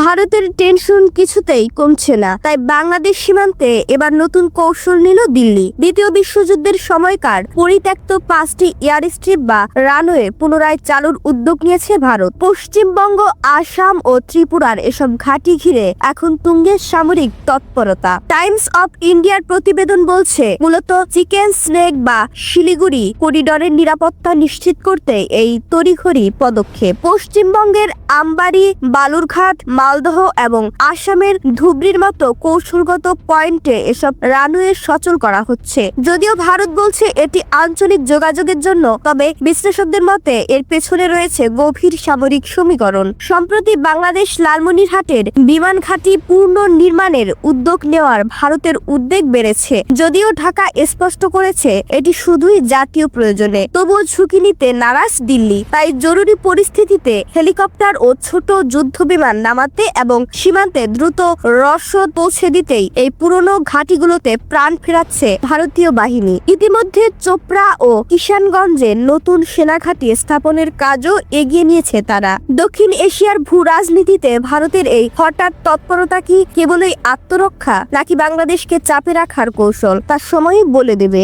ভারতের টেনশন কিছুতেই কমছে না। তাই বাংলাদেশ সীমান্তে এবার নতুন কৌশল নিল দিল্লি। দ্বিতীয় বিশ্বযুদ্ধের সময়কার পরিত্যক্ত পাঁচটি এয়ার স্ট্রিপ বা রানওয়ে পুনরায় চালুর উদ্যোগ নিয়েছে ভারত। পশ্চিমবঙ্গ, আসাম ও ত্রিপুরার এসব ঘাঁটি ঘিরে এখন তুঙ্গের সামরিক তৎপরতা। টাইমস অফ ইন্ডিয়ার প্রতিবেদন বলছে, মূলত চিকেন স্নেক বা শিলিগুড়ি করিডরের নিরাপত্তা নিশ্চিত করতে এই তড়িঘড়ি পদক্ষেপ। পশ্চিমবঙ্গের আমবাড়ি, বালুরঘাট মালদহ এবং আসামের ধুবড়ির মতো কৌশলগত পয়েন্টে এসব রানওয়ে সচল করা হচ্ছে। যদিও ভারত বলছে এটি আঞ্চলিক যোগাযোগের জন্য, তবে বিশ্লেষকদের মতে এর পেছনে রয়েছে গভীর সামরিক সমীকরণ। সম্প্রতি বাংলাদেশ লালমনিরহাটের বিমান ঘাঁটি পূর্ণ নির্মাণের উদ্যোগ নেওয়ার ভারতের উদ্বেগ বেড়েছে। যদিও ঢাকা স্পষ্ট করেছে এটি শুধুই জাতীয় প্রয়োজনে, তবুও ঝুঁকি নিতে নারাজ দিল্লি। তাই জরুরি পরিস্থিতিতে হেলিকপ্টার ও ছোট যুদ্ধ বিমান নামাতে এবং সীমান্তে দ্রুত রসদ পৌঁছে দিতেই এই পুরনো ঘাঁটিগুলোতে প্রাণ ফেরাচ্ছে ভারতীয় বাহিনী। ইতিমধ্যে চোপড়া ও কিষানগঞ্জে নতুন সেনাঘাঁটি স্থাপনের কাজও এগিয়ে নিয়েছে তারা। দক্ষিণ এশিয়ার ভূ রাজনীতিতে ভারতের এই হঠাৎ তৎপরতা কি কেবলই আত্মরক্ষা নাকি বাংলাদেশকে চাপে রাখার কৌশল তার সময়ই বলে দেবে।